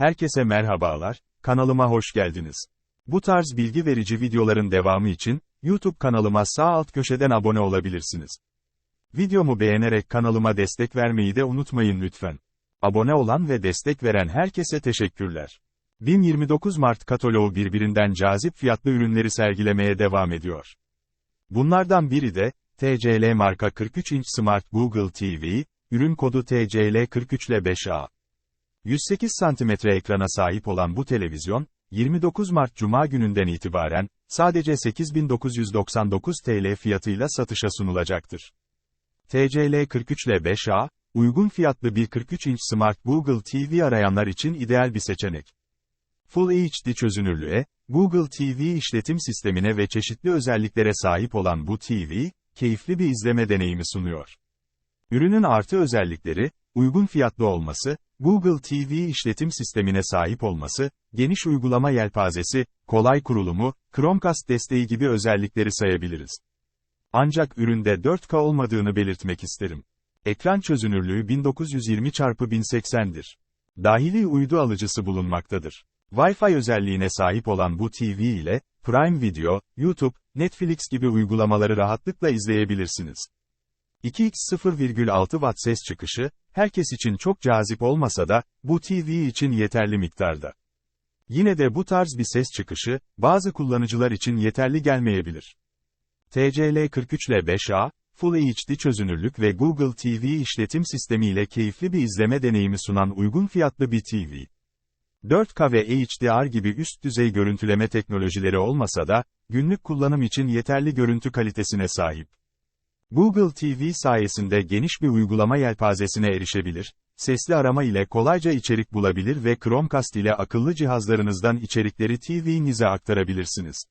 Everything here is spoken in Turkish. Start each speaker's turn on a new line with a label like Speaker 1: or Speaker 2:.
Speaker 1: Herkese merhabalar, kanalıma hoş geldiniz. Bu tarz bilgi verici videoların devamı için, YouTube kanalıma sağ alt köşeden abone olabilirsiniz. Videomu beğenerek kanalıma destek vermeyi de unutmayın lütfen. Abone olan ve destek veren herkese teşekkürler. 1029 Mart kataloğu birbirinden cazip fiyatlı ürünleri sergilemeye devam ediyor. Bunlardan biri de, TCL marka 43 inç Smart Google TV, ürün kodu TCL43 ile 5A. 108 cm ekrana sahip olan bu televizyon, 29 Mart Cuma gününden itibaren, sadece 8999 TL fiyatıyla satışa sunulacaktır. TCL 43 ile 5A, uygun fiyatlı bir 43 inç Smart Google TV arayanlar için ideal bir seçenek. Full HD çözünürlüğe, Google TV işletim sistemine ve çeşitli özelliklere sahip olan bu TV, keyifli bir izleme deneyimi sunuyor. Ürünün artı özellikleri, uygun fiyatlı olması, Google TV işletim sistemine sahip olması, geniş uygulama yelpazesi, kolay kurulumu, Chromecast desteği gibi özellikleri sayabiliriz. Ancak üründe 4K olmadığını belirtmek isterim. Ekran çözünürlüğü 1920x1080'dir. Dahili uydu alıcısı bulunmaktadır. Wi-Fi özelliğine sahip olan bu TV ile, Prime Video, YouTube, Netflix gibi uygulamaları rahatlıkla izleyebilirsiniz. 2x 0,6 Watt ses çıkışı, herkes için çok cazip olmasa da, bu TV için yeterli miktarda. Yine de bu tarz bir ses çıkışı, bazı kullanıcılar için yeterli gelmeyebilir. TCL 43 ile 5A, Full HD çözünürlük ve Google TV işletim sistemiyle keyifli bir izleme deneyimi sunan uygun fiyatlı bir TV. 4K ve HDR gibi üst düzey görüntüleme teknolojileri olmasa da, günlük kullanım için yeterli görüntü kalitesine sahip. Google TV sayesinde geniş bir uygulama yelpazesine erişebilir, sesli arama ile kolayca içerik bulabilir ve Chromecast ile akıllı cihazlarınızdan içerikleri TV'nize aktarabilirsiniz.